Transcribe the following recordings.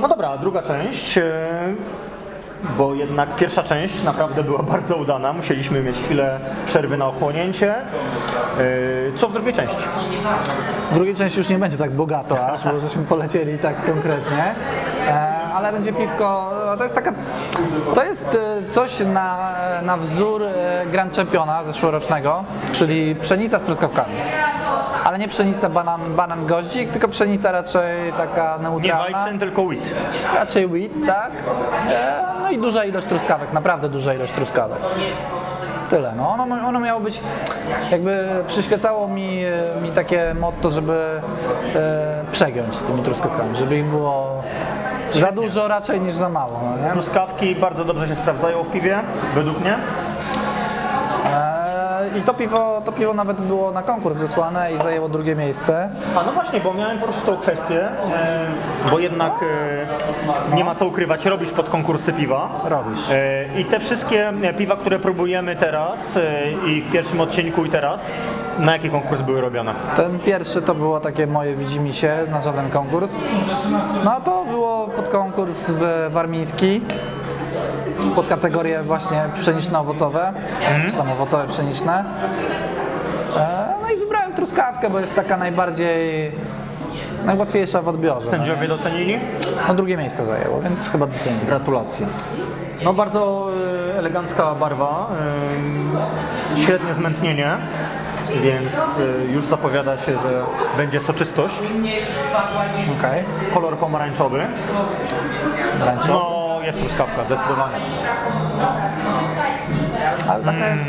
No dobra, druga część. e, Bo jednak pierwsza część naprawdę była bardzo udana. Musieliśmy mieć chwilę przerwy na ochłonięcie. E, Co w drugiej części? W drugiej części już nie będzie tak bogato aż, bo żeśmy polecieli tak konkretnie. E, ale będzie piwko, to jest taka, to jest coś na, na wzór Grand Championa zeszłorocznego, czyli pszenica z truskawkami. Ale nie pszenica banan, banan goździk, tylko pszenica raczej taka Nie neutralna. Weizen, tylko wheat. Raczej wheat, tak. E, No i duża ilość truskawek, naprawdę duża ilość truskawek. Tyle. No, ono, ono miało być, jakby przyświecało mi, e, mi takie motto, żeby e, przegiąć z tymi truskawkami, żeby ich było za dużo raczej niż za mało. No, nie? Truskawki bardzo dobrze się sprawdzają w piwie, według mnie. I to piwo, to piwo nawet było na konkurs wysłane i zajęło drugie miejsce. A no właśnie, bo miałem poruszyć tą kwestię, e, bo jednak e, nie ma co ukrywać, robisz pod konkursy piwa. Robisz. E, I te wszystkie piwa, które próbujemy teraz i w pierwszym odcinku i teraz, na jaki konkurs były robione? Ten pierwszy to było takie moje widzimisię na żaden konkurs. No to było pod konkurs w warmiński. Pod kategorię właśnie pszeniczno-owocowe, czy tam owocowe pszeniczne. E, No i wybrałem truskawkę, bo jest taka najbardziej najłatwiejsza w odbiorze. no Sędziowie nie? docenili? No drugie miejsce zajęło, więc chyba docenili. Gratulacje. No bardzo e, elegancka barwa, e, średnie zmętnienie, więc już zapowiada się, że będzie soczystość. Okej. Kolor pomarańczowy. Okay. No jest truskawka, zdecydowanie. Ale taka jest,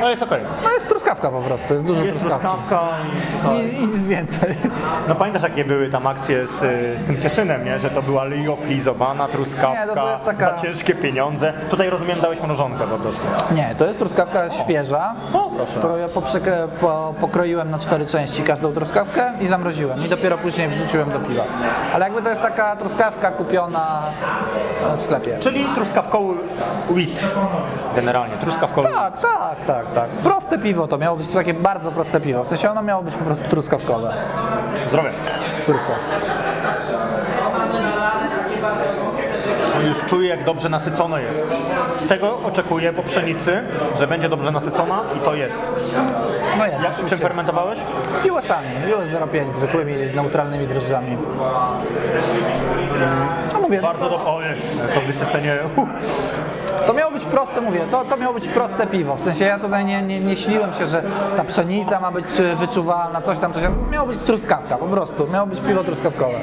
No jest okej. no jest truskawka po prostu, jest dużo Jest truskawka i, I, nic więcej. No pamiętasz jakie były tam akcje z, z tym Cieszynem, nie? Że to była lioflizowana truskawka Nie, to jest taka- za ciężkie pieniądze. Tutaj rozumiem dałeś mrożonkę po prostu. Nie, to jest truskawka świeża, O proszę. którą ja poprzek- po, pokroiłem na cztery części każdą truskawkę i zamroziłem i dopiero później wrzuciłem do piwa. Ale jakby to jest taka truskawka kupiona e, w sklepie. Czyli truskawkowy wheat generalnie, truskawkowy. Tak, tak, tak, tak. Proste piwo to miało być takie bardzo proste piwo. W sensie ono miało być po prostu truskawkowe. Zdrowie. Turko. Już czuję jak dobrze nasycone jest. Tego oczekuję po pszenicy, że będzie dobrze nasycona i to jest. No jest. Jak, czym fermentowałeś? US-ami, US 05, zwykłymi, neutralnymi drożdżami. No mówię, Bardzo dobrze. O jest, to wysycenie. Uh. To miało być proste, mówię, to, to miało być proste piwo. W sensie ja tutaj nie, nie, nie się, że ta pszenica ma być wyczuwalna, coś tam, coś tam. Miało być truskawka, po prostu. Miało być piwo truskawkowe.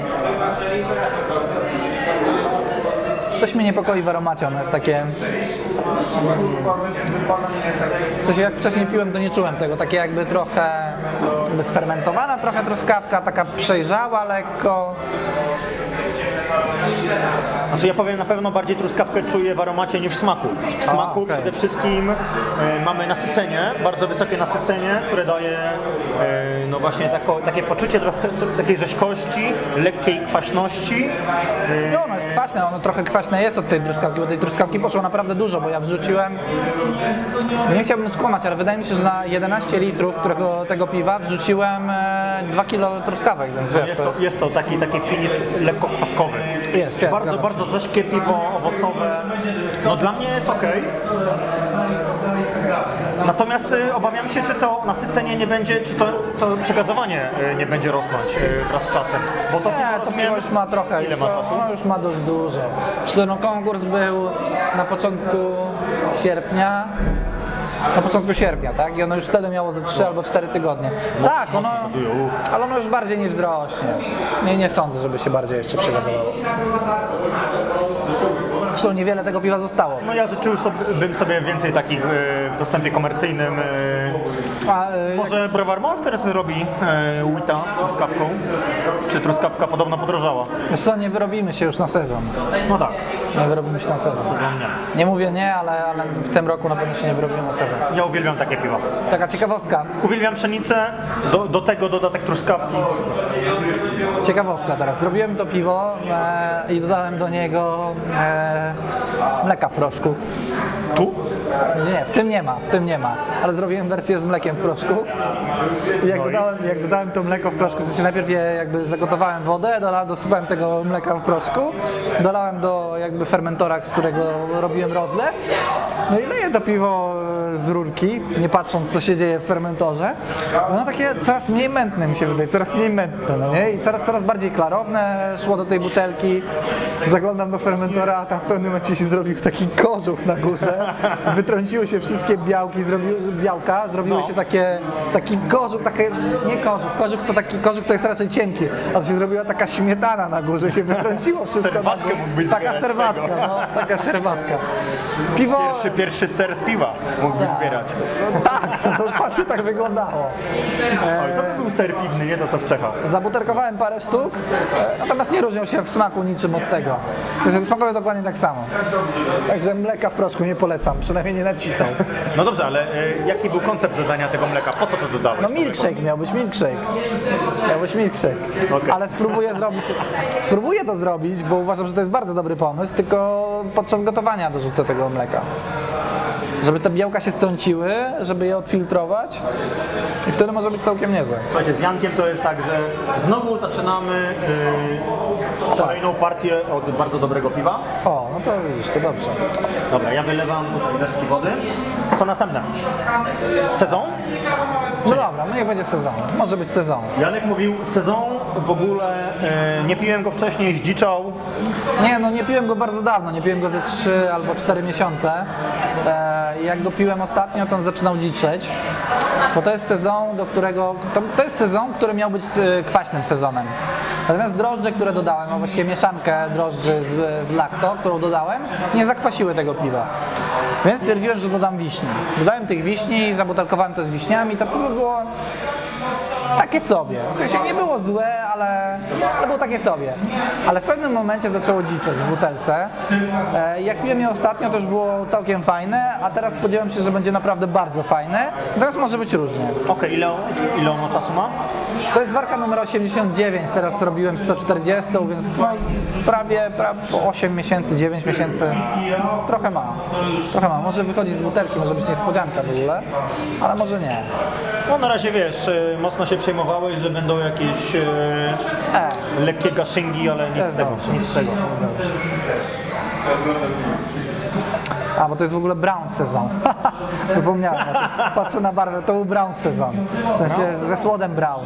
Coś mnie niepokoi w aromacie, ono jest takie... Sensie jak wcześniej piłem, to nie czułem tego. Takie jakby trochę sfermentowana, trochę truskawka, taka przejrzała lekko. Znaczy ja powiem na pewno bardziej truskawkę czuję w aromacie niż w smaku. W smaku okej. przede wszystkim e, mamy nasycenie, bardzo wysokie nasycenie, które daje e, no właśnie tako, takie poczucie trochę takiej rzeźkości, lekkiej kwaśności. E, No, ono jest kwaśne, ono trochę kwaśne jest od tej truskawki, bo tej truskawki poszło naprawdę dużo, bo ja wrzuciłem, nie chciałbym skłamać, ale wydaje mi się, że na 11 litrów którego, tego piwa wrzuciłem e, 2 kilo truskawek, więc wiesz, jest, to jest... jest to taki, taki finish lekko kwaskowy. Jest, jest, bardzo, bardzo rzeźkie piwo owocowe. No dla mnie jest ok. Natomiast y, obawiam się, czy to nasycenie nie będzie, czy to, to przegazowanie y, nie będzie rosnąć y, wraz z czasem. Bo to Nie, to piwo już ma trochę, Ile już, ma czasu? ono już ma dość dużo. Zresztą no, konkurs był na początku sierpnia, na początku sierpnia, tak? I ono już wtedy miało ze 3 albo 4 tygodnie. Tak, ono, pokazuje, u. ale ono już bardziej nie wzrośnie. Nie, nie sądzę, żeby się bardziej jeszcze przegazowało. Zresztą niewiele tego piwa zostało. No ja życzył sobie, bym sobie więcej takich y, w dostępie komercyjnym. y, A, y, Może Browar Monster zrobi y, Wita z truskawką? Czy truskawka podobno podrożała? wiesz co, nie wyrobimy się już na sezon. No tak, Nie wyrobimy się na sezon. nie. Nie mówię nie, ale, ale w tym roku na pewno się nie wyrobimy na sezon. Ja uwielbiam takie piwa. Taka ciekawostka, Uwielbiam pszenicę, do, do tego dodatek truskawki. Ciekawostka teraz. Zrobiłem to piwo e, i dodałem do niego e, mleka w proszku. Tu? Nie, w tym nie ma, w tym nie ma. Ale zrobiłem wersję z mlekiem w proszku. I jak, No dodałem, jak dodałem to mleko w proszku, w sensie najpierw je jakby zagotowałem wodę, dola, dosypałem tego mleka w proszku, dolałem do jakby fermentora, z którego robiłem rozlew. No i leję to piwo e, z rurki, nie patrząc co się dzieje w fermentorze. No takie coraz mniej mętne mi się wydaje, coraz mniej mętne, no nie? I coraz, coraz bardziej klarowne szło do tej butelki. Zaglądam do fermentora, a tam w pewnym momencie się zrobił taki kożuch na górze. Wytrąciły się wszystkie białki, zrobiły, białka, zrobiły No. się takie, taki kożuch, takie, nie kożuch, kożuch to taki, kożuch to jest raczej cienki, a to się zrobiła taka śmietana na górze, się wytrąciło wszystko Serwatkę na mógłbyś Taka serwatka, no, taka serwatka. Piwo... Pierwszy, pierwszy ser z piwa mógłbyś Tak. zbierać. No tak, to dokładnie tak wyglądało. Oj, to by był ser piwny, nie to co w Czechach. Zabutelkowałem parę sztuk, e, natomiast nie różnią się w smaku niczym od tego. W sensie dokładnie tak samo. Także mleka w proszku nie polecam, przynajmniej nie na cicho. No dobrze, ale e, jaki był koncept dodania tego mleka? Po co to dodałeś? No milkshake miał być milkshake. Miał być milkshake. Okej. Ale spróbuję zrobić. Spróbuję to zrobić, bo uważam, że to jest bardzo dobry pomysł, tylko podczas gotowania dorzucę tego mleka. Żeby te białka się strąciły, żeby je odfiltrować i wtedy może być całkiem niezłe. Słuchajcie, z Jankiem to jest tak, że znowu zaczynamy y, kolejną partię od bardzo dobrego piwa. O, no to widzisz, to dobrze. Dobra, ja wylewam tutaj resztki wody. Co następne? Sezon? No dobra, no niech będzie sezon. Może być sezon. Janek mówił, sezon w ogóle, y, nie piłem go wcześniej, zdziczał. Nie, no nie piłem go bardzo dawno, nie piłem go ze 3 albo 4 miesiące. E, jak go piłem ostatnio, to on zaczynał dziczeć. Bo to jest sezon, do którego. To, to jest sezon, który miał być e, kwaśnym sezonem. Natomiast drożdże, które dodałem, a właściwie mieszankę drożdży z, z lacto, którą dodałem, nie zakwasiły tego piwa. Więc stwierdziłem, że dodam wiśni. Dodałem tych wiśni, zabutelkowałem to z wiśniami, to było takie sobie. W sensie nie było złe, ale, ale było takie sobie. Ale w pewnym momencie zaczęło dziczeć w butelce. E, jak piłem je ostatnio, to już było całkiem fajne, a teraz spodziewam się, że będzie naprawdę bardzo fajne. Teraz może być różnie. Okej, ile, ile ono czasu ma? To jest warka numer 89, teraz robiłem 140, więc no prawie, prawie 8 miesięcy, 9 miesięcy. Trochę ma. Trochę ma. Może wychodzi z butelki, może być niespodzianka w ogóle, ale może nie. No na razie wiesz, y, mocno się przejmowałeś, że będą jakieś E, lekkie gaszyngi, ale nic z tego, nic z tego. A, bo to jest w ogóle brown sezon. Zapomniałem. Patrzę na barwę, to był brown sezon. W sensie ze słodem brown.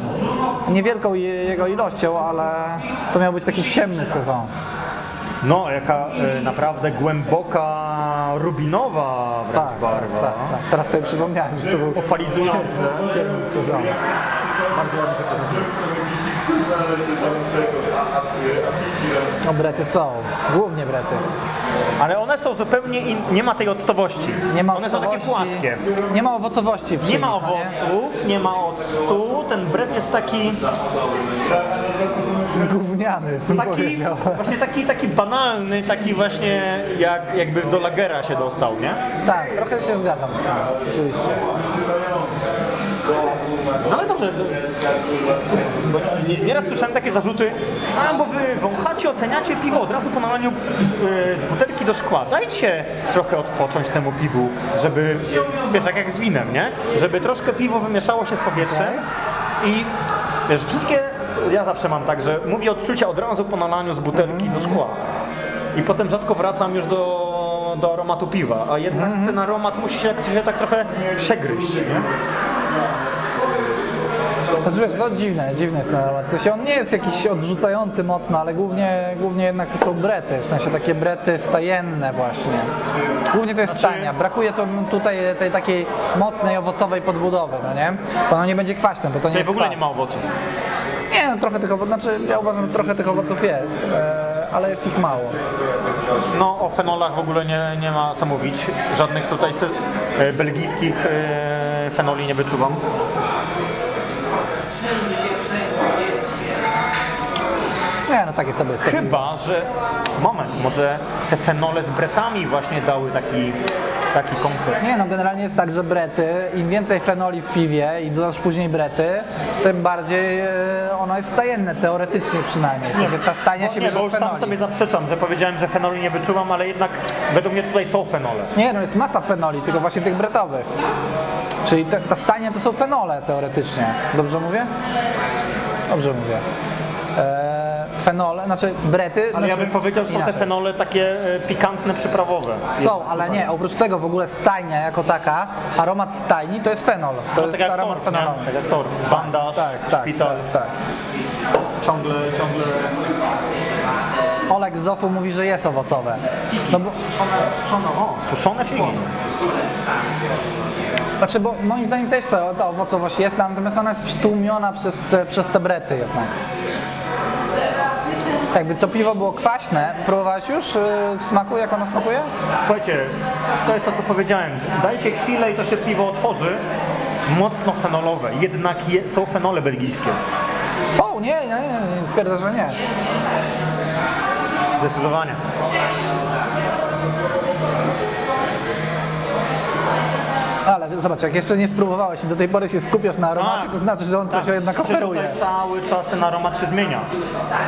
Niewielką je- jego ilością, ale to miał być taki ciemny sezon. No, jaka y, naprawdę głęboka, rubinowa wręcz Tak, barwa. tak, tak. Teraz sobie przypomniałem, że to był Opalizujące. ciemny sezon. Bardzo ładnie to pokazuje. No brety są, głównie brety. Ale one są zupełnie in... nie ma tej octowości. Nie ma one są takie płaskie. Nie ma owocowości Nie ma owoców, nie ma octu, ten bret jest taki, Gówniany, taki powiedział. właśnie taki, taki banalny, taki właśnie jak, jakby do lagera się dostał, nie? Tak, trochę się zgadzam oczywiście. No ale dobrze, bo nie- nieraz słyszałem takie zarzuty, a bo wy wąchacie, oceniacie piwo od razu po nalaniu e, z butelki do szkła. Dajcie trochę odpocząć temu piwu, żeby, wiesz, jak, jak z winem, nie? Żeby troszkę piwo wymieszało się z powietrzem i wiesz, wszystkie, ja zawsze mam tak, że mówię odczucia od razu po nalaniu z butelki do szkła. I potem rzadko wracam już do, do aromatu piwa, a jednak ten aromat musi się, się tak trochę przegryźć, nie? Znaczy wiesz, no dziwne, dziwny jest ten. W sensie on nie jest jakiś odrzucający mocno, ale głównie, głównie jednak to są brety, w sensie takie brety stajenne właśnie. Głównie to jest stajnia. Brakuje to tutaj tej takiej mocnej, owocowej podbudowy, no nie? Bo ono nie będzie kwaśne, bo to nie Tutaj jest w ogóle kwas. nie ma owoców. Nie, no trochę tych owoców, znaczy ja uważam, że trochę tych owoców jest, e, ale jest ich mało. No o fenolach w ogóle nie, nie ma co mówić. Żadnych tutaj e, belgijskich e, fenoli nie wyczuwam. Nie, no takie sobie jest. Taki... Chyba, że moment, może te fenole z bretami właśnie dały taki taki koncept. Nie no, generalnie jest tak, że brety, im więcej fenoli w piwie i dodasz później brety, tym bardziej e, ono jest stajenne, teoretycznie przynajmniej. Sensie ta stajnia No się nie, bierze bo już sam sobie zaprzeczam, że powiedziałem, że fenoli nie wyczuwam, ale jednak według mnie tutaj są fenole. Nie, no jest masa fenoli, tylko właśnie tych bretowych. Czyli te, ta stajnia to są fenole teoretycznie. Dobrze mówię? Dobrze mówię. E, fenole, znaczy brety... Ale ja znaczy, bym powiedział, że są te fenole takie e, pikantne, przyprawowe. Są, ale nie, oprócz tego w ogóle stajnia jako taka, aromat stajni to jest fenol. To No, jest tak aromat torf, nie? fenolowy. Tak jak torf. Bandaż, Tak, tak, szpital, tak, tak. ciągle, ciągle... Olek z Zofu mówi, że jest owocowe. No bo, Suszone, o, suszone figi. znaczy, bo moim zdaniem też ta, ta owocowość jest, natomiast ona jest przytłumiona przez przez te brety jednak. Jakby to piwo było kwaśne, próbowałeś już yy, w smaku, jak ono smakuje? Słuchajcie, to jest to, co powiedziałem. Dajcie chwilę i to się piwo otworzy. Mocno fenolowe, jednak je, są fenole belgijskie. Są, nie, nie, nie twierdzę, że nie. Zdecydowanie. Ale zobacz, jak jeszcze nie spróbowałeś i do tej pory się skupiasz na aromacie, Tak. to znaczy, że on coś Tak, jednak że oferuje. Tutaj cały czas ten aromat się zmienia.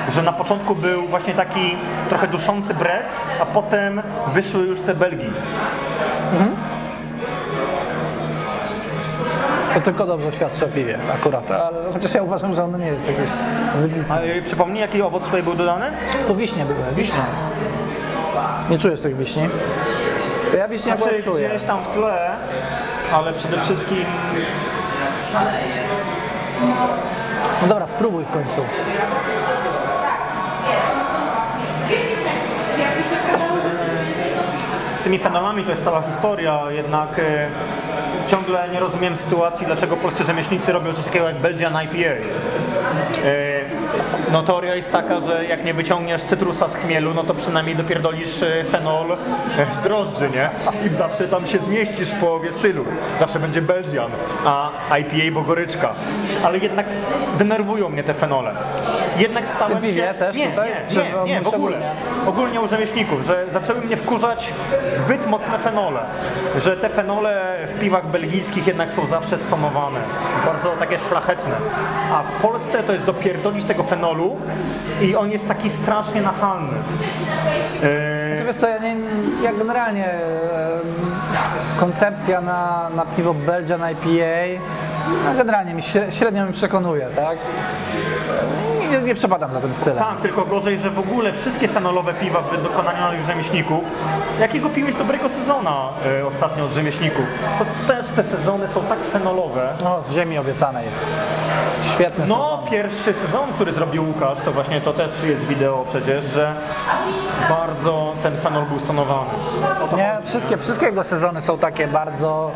Że na początku był właśnie taki trochę duszący bret, a potem wyszły już te Belgii. To tylko dobrze świadczy o piwie akurat, ale chociaż ja uważam, że ono nie jest jakieś wybitne. A y, przypomnij, jaki owoc tutaj był dodany? To wiśnie były, wiśnie. Nie czujesz tych wiśni? Ja wiśnie Znaczy czuję. gdzieś tam w tle, ale przede wszystkim No dobra, spróbuj w końcu. z tymi fenolami to jest cała historia, jednak e, ciągle nie rozumiem sytuacji, dlaczego polscy rzemieślnicy robią coś takiego jak Belgian IPA. E, no teoria jest taka, że jak nie wyciągniesz cytrusa z chmielu, no to przynajmniej dopierdolisz e, fenol e, z drożdży, nie? I zawsze tam się zmieścisz w połowie stylu. Zawsze będzie Belgian, a IPA bo goryczka. Ale jednak denerwują mnie te fenole. Jednak stałem piwie się... też nie, tutaj? nie, nie, nie, w ogóle. ogólnie? U rzemieślników, że zaczęły mnie wkurzać zbyt mocne fenole. Że te fenole w piwach belgijskich jednak są zawsze stonowane. Bardzo takie szlachetne. A w Polsce to jest dopierdolić tego fenolu i on jest taki strasznie nachalny. Yy, Czy wiesz co, ja, nie, ja generalnie koncepcja na, na piwo Belgian IPA no generalnie mi śre- średnio mi przekonuje, tak? Nie, nie przepadam za tym stylem. tak, tylko gorzej, że w ogóle wszystkie fenolowe piwa w wykonaniu rzemieślników, jakiego piłeś dobrego sezona yy, ostatnio od rzemieślników, to też te sezony są tak fenolowe, No, z ziemi obiecanej. Świetny No, sezon. pierwszy sezon, który zrobił Łukasz, to właśnie to też jest wideo przecież, że bardzo ten fenol był stonowany. Nie, wszystkie, wszystkie jego sezony są takie bardzo.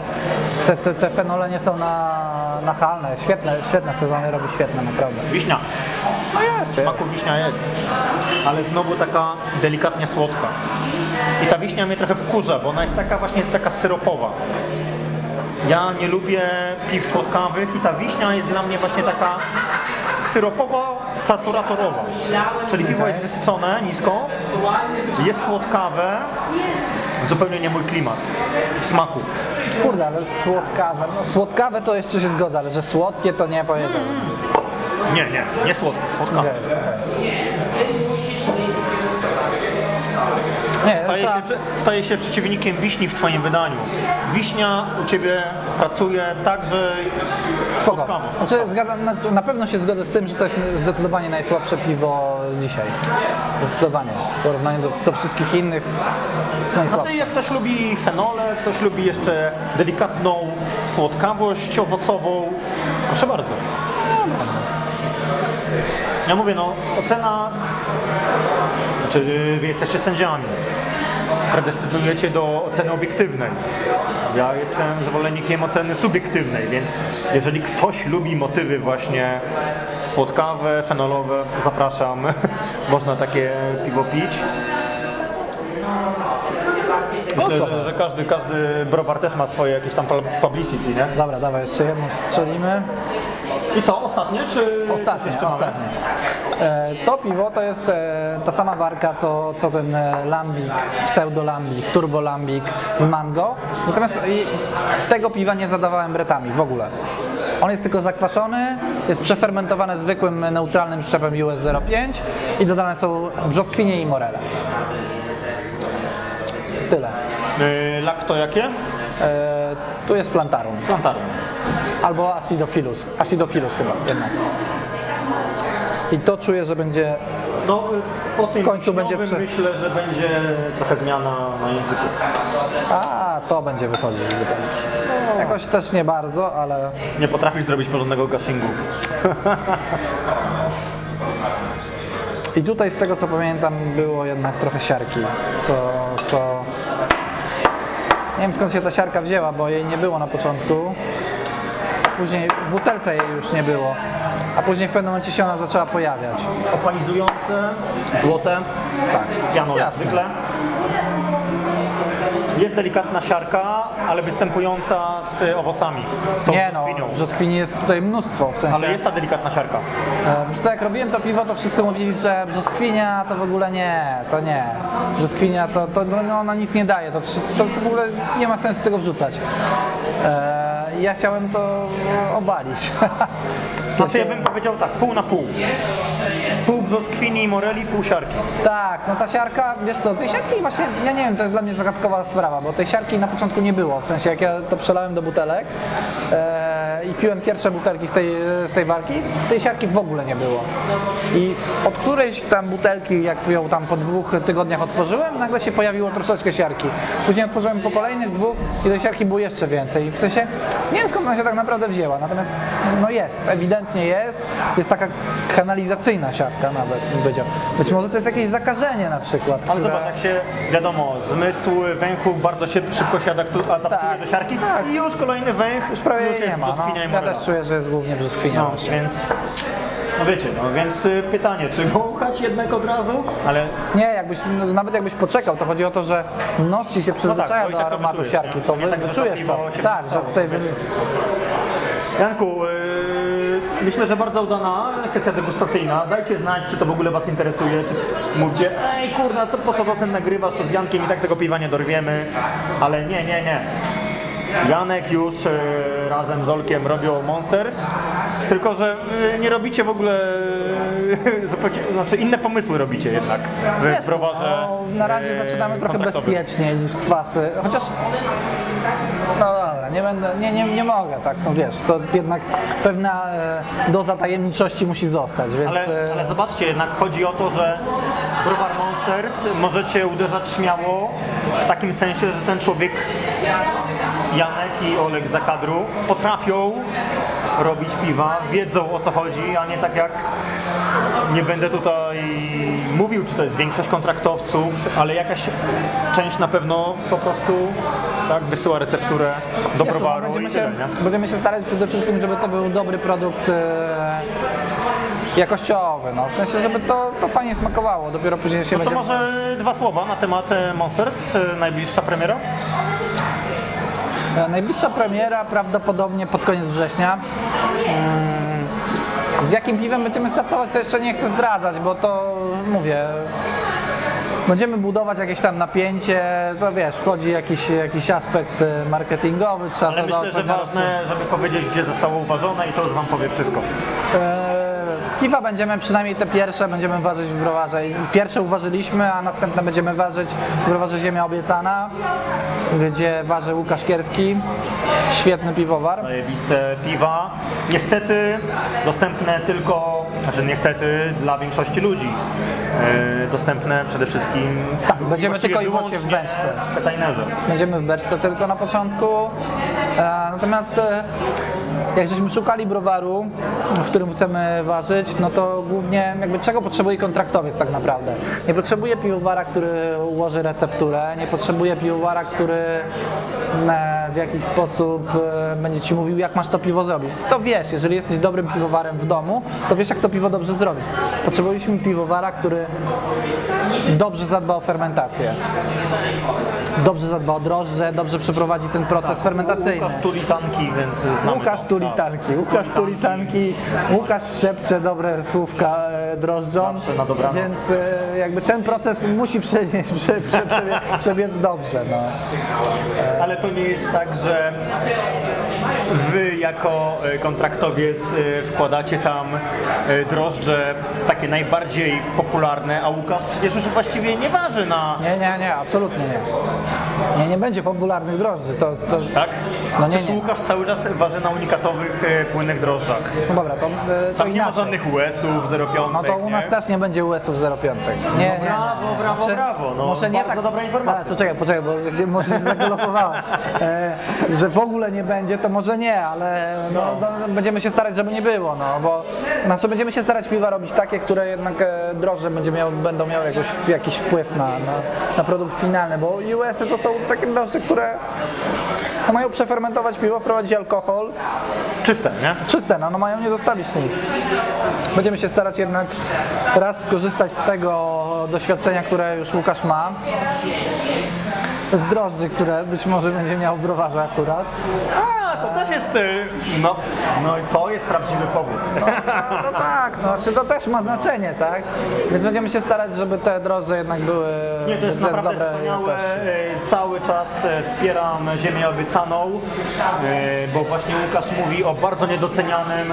Te, te, te fenole nie są na, nachalne. Świetne, świetne sezony robi świetne, naprawdę. Wiśnia. No jest. Smaku wiśnia jest. Ale znowu taka delikatnie słodka. I ta wiśnia mnie trochę wkurza, bo ona jest taka właśnie taka syropowa. Ja nie lubię piw słodkawych i ta wiśnia jest dla mnie właśnie taka syropowo-saturatorowa. Czyli piwo jest wysycone nisko, jest słodkawe, zupełnie nie mój klimat w smaku. Kurde, ale słodkawe. No, słodkawe to jeszcze się zgodzę, ale że słodkie to nie powiedziałbym. Nie, nie, nie. Okej, okej. Nie, Staje się, staje się przeciwnikiem wiśni w Twoim wydaniu. Wiśnia u Ciebie pracuje tak, że słodkawo. Znaczy, zgadzam, znaczy, na pewno się zgodzę z tym, że to jest zdecydowanie najsłabsze piwo dzisiaj. Zdecydowanie. W porównaniu do, do wszystkich innych. Znaczy, jak ktoś lubi fenole, ktoś lubi jeszcze delikatną słodkawość owocową, proszę bardzo. Ja mówię, no, ocena, znaczy wy jesteście sędziami, predestynujecie do oceny obiektywnej. Ja jestem zwolennikiem oceny subiektywnej, więc jeżeli ktoś lubi motywy właśnie słodkawe, fenolowe, zapraszam, można takie piwo pić. Myślę, że, że każdy, każdy browar też ma swoje jakieś tam publicity, nie? Dobra, dawaj, jeszcze jedną strzelimy. I co, ostatnie czy Ostatnie, jeszcze ostatnie. E, To piwo to jest e, ta sama warka, co, co ten e, lambik, pseudo-lambik, turbo-lambik z mango. Natomiast i tego piwa nie zadawałem bretami w ogóle. On jest tylko zakwaszony, jest przefermentowany zwykłym neutralnym szczepem US 05 i dodane są brzoskwinie i morele. Tyle. Yy, Lakto jakie? E, Tu jest plantarum. Plantarum. Albo acidophilus. Acidophilus chyba jednak. I to czuję, że będzie No, po tym W końcu będzie prze- myślę, że będzie trochę zmiana na języku. A, to będzie wychodzić z butelki. Jakoś też nie bardzo, ale Nie potrafisz zrobić porządnego gashingu. i tutaj z tego co pamiętam było jednak trochę siarki, co, co... Nie wiem skąd się ta siarka wzięła, bo jej nie było na początku. Później w butelce jej już nie było, a później w pewnym momencie się ona zaczęła pojawiać. Opalizujące, złote, Tak, z pianą jak zwykle. Jest delikatna siarka, ale występująca z owocami, z tą Nie no, brzoskwinią. brzoskwini jest tutaj mnóstwo, w sensie... Ale jest ta delikatna siarka. E, Wiesz co, jak robiłem to piwo, to wszyscy mówili, że brzoskwinia to w ogóle nie, to nie. Brzoskwinia to, to no, ona nic nie daje, to, to w ogóle nie ma sensu tego wrzucać. E, ja chciałem to obalić. Znaczy ja bym powiedział tak, pół na pół. Pół brzoskwini i moreli, pół siarki. Tak, no ta siarka, wiesz co, tej siarki właśnie, ja nie wiem, to jest dla mnie zagadkowa sprawa, bo tej siarki na początku nie było, w sensie jak ja to przelałem do butelek e, i piłem pierwsze butelki z tej, z tej warki, tej siarki w ogóle nie było. I od którejś tam butelki, jak ją tam po dwóch tygodniach otworzyłem, nagle się pojawiło troszeczkę siarki. Później otworzyłem po kolejnych dwóch i tej siarki było jeszcze więcej. W sensie, nie wiem skąd ona się tak naprawdę wzięła, natomiast no jest, ewidentnie jest, jest taka kanalizacyjna siarka nawet, bym powiedział. Być może to jest jakieś zakażenie na przykład. Ale które- zobacz, jak się, wiadomo, zmysł węchu bardzo się, szybko się adaptu, adaptuje Tak, do siarki tak. i już kolejny węch Już prawie już jest nie ma. No. Brzoskwinia i Ja też czuję, że jest głównie brzoskwinia. No, więc, no wiecie, no więc y, pytanie, czy wąchać jednak od razu? Ale Nie, jakbyś, no, nawet jakbyś poczekał, to chodzi o to, że nos ci się przyzwyczaja bo i do tak to aromatu siarki, nie? to Nie wy, tak, że to Tak, że tutaj wy... Janku, yy, myślę, że bardzo udana sesja degustacyjna. Dajcie znać, czy to w ogóle Was interesuje. Czy mówcie, ej kurna, co, po co docent nagrywasz, to z Jankiem i tak tego piwa nie dorwiemy. Ale nie, nie, nie. Janek już yy, razem z Olkiem robią Monsters, tylko że yy, nie robicie w ogóle, zupełnie, znaczy inne pomysły robicie jednak w browarze. no, na razie zaczynamy trochę bezpieczniej niż kwasy, chociaż no dobra, nie będę, nie, nie, nie mogę tak, no wiesz, to jednak pewna e, doza tajemniczości musi zostać, więc Ale, e, ale zobaczcie, jednak chodzi o to, że browar Monsters możecie uderzać śmiało w takim sensie, że ten człowiek, Janek i Olek za kadru, potrafią robić piwa, wiedzą o co chodzi, a nie tak jak nie będę tutaj mówił, czy to jest większość kontraktowców, ale jakaś część na pewno po prostu tak, wysyła recepturę do Jasne, browaru no, i będziemy, tyle, się, będziemy się starać przede wszystkim, żeby to był dobry produkt e, jakościowy, no, w sensie, żeby to, to fajnie smakowało, dopiero później się No to będzie... może dwa słowa na temat e, Monsters, e, najbliższa premiera. Najbliższa premiera prawdopodobnie pod koniec września. Mm, Z jakim piwem będziemy startować, to jeszcze nie chcę zdradzać, bo to mówię. Będziemy budować jakieś tam napięcie, to wiesz, wchodzi jakiś, jakiś aspekt e, marketingowy, trzeba Ale to myślę, że ważne, żeby powiedzieć, gdzie zostało uważone i to już Wam powie wszystko. E, Piwa będziemy, przynajmniej te pierwsze będziemy ważyć w browarze. Pierwsze uważyliśmy, a następne będziemy ważyć w browarze Ziemia Obiecana, gdzie waży Łukasz Kierski, świetny piwowar. Zajebiste piwa. Niestety dostępne tylko, znaczy niestety dla większości ludzi. E, dostępne przede wszystkim Tak, będziemy tylko i wyłącznie w beczce. w. Będziemy w beczce tylko na początku. E, natomiast e, jak żeśmy szukali browaru, w którym chcemy ważyć, no to głównie jakby czego potrzebuje kontraktowiec tak naprawdę. Nie potrzebuje piwowara, który ułoży recepturę, nie potrzebuje piwowara, który e, w jakiś sposób e, będzie ci mówił, jak masz to piwo zrobić. To wiesz, jeżeli jesteś dobrym piwowarem w domu, to wiesz, jak to piwo dobrze zrobić. Potrzebowaliśmy piwowara, który dobrze zadba o fermentację. Dobrze zadba o drożdże, dobrze przeprowadzi ten proces fermentacyjny. Łukasz Turi tanki, więc znamy Łukasz. Tulitanki. Łukasz Tulitanki. Łukasz szepcze dobre słówka e, dobranoc. Więc e, jakby ten proces musi przebiec, prze, prze, przebiec, przebiec dobrze. No. Ale to nie jest tak, że wy jako e, kontraktowiec e, wkładacie tam e, drożdże takie najbardziej popularne, a Łukasz przecież już właściwie nie waży na... Nie, nie, nie, absolutnie nie. Nie, nie będzie popularnych drożdży. To, to, Tak? No nie, nie. Łukasz cały czas waży na unikatowych płynnych drożdżach. No dobra, to, to Tam nie ma żadnych US-ów, 0,5. No to u nas nie? też nie będzie US-ów 05. Nie, nie, nie. brawo, brawo, brawo. No, może nie tak, dobra informacja. Ale, poczekaj, poczekaj, bo może się zagalopowałem. E, że w ogóle nie będzie, to może nie, ale no, no, będziemy się starać, żeby nie było, no bo znaczy będziemy się starać piwa robić takie, które jednak e, drożdże będzie miał, będą miały jakoś, jakiś wpływ na, na, na produkt finalny, bo US-y to są takie drożdże, które no, mają przefermentować piwo, wprowadzić alkohol, Czyste, nie? czyste, no, no mają nie zostawić nic. Będziemy się starać jednak raz skorzystać z tego doświadczenia, które już Łukasz ma. Z drożdży, które być może będzie miał w browarze akurat. A, to też jest... e, No, no i to jest prawdziwy powód. No tak, no, znaczy to też ma znaczenie, tak? Więc będziemy się starać, żeby te drożdże jednak były Nie, to jest naprawdę dobrej wspaniałe. E, Cały czas e, wspieram ziemię obiecaną, bo właśnie Łukasz mówi o bardzo niedocenianym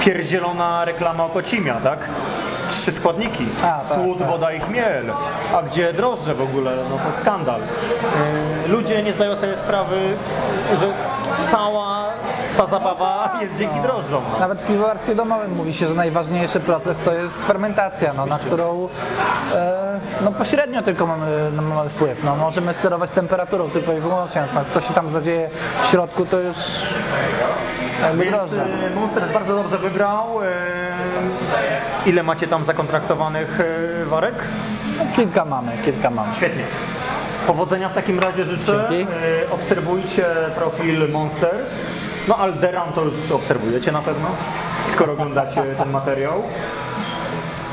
pierdzielona reklama Okocimia, tak? Trzy składniki. A, tak, Słód, tak. woda i chmiel. A gdzie drożdże w ogóle? No to skandal. E, Ludzie nie zdają sobie sprawy, że cała ta zabawa jest dzięki drożdżom. No. Nawet w piwowarstwie domowym mówi się, że najważniejszy proces to jest fermentacja, no, na którą e, no, pośrednio tylko mamy, no, mamy wpływ. No, możemy sterować temperaturą tylko i wyłącznie, natomiast co się tam zadzieje w środku to już jakby Więc e, Monsters bardzo dobrze wybrał. E, Ile macie tam zakontraktowanych e, warek? No, kilka mamy, kilka mamy. Świetnie. Powodzenia w takim razie życzę. Dzięki. Obserwujcie profil Monsters. No Alderan to już obserwujecie na pewno, skoro oglądacie ten materiał.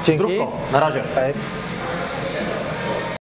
Dzięki. Zdrówko. Na razie. Hej.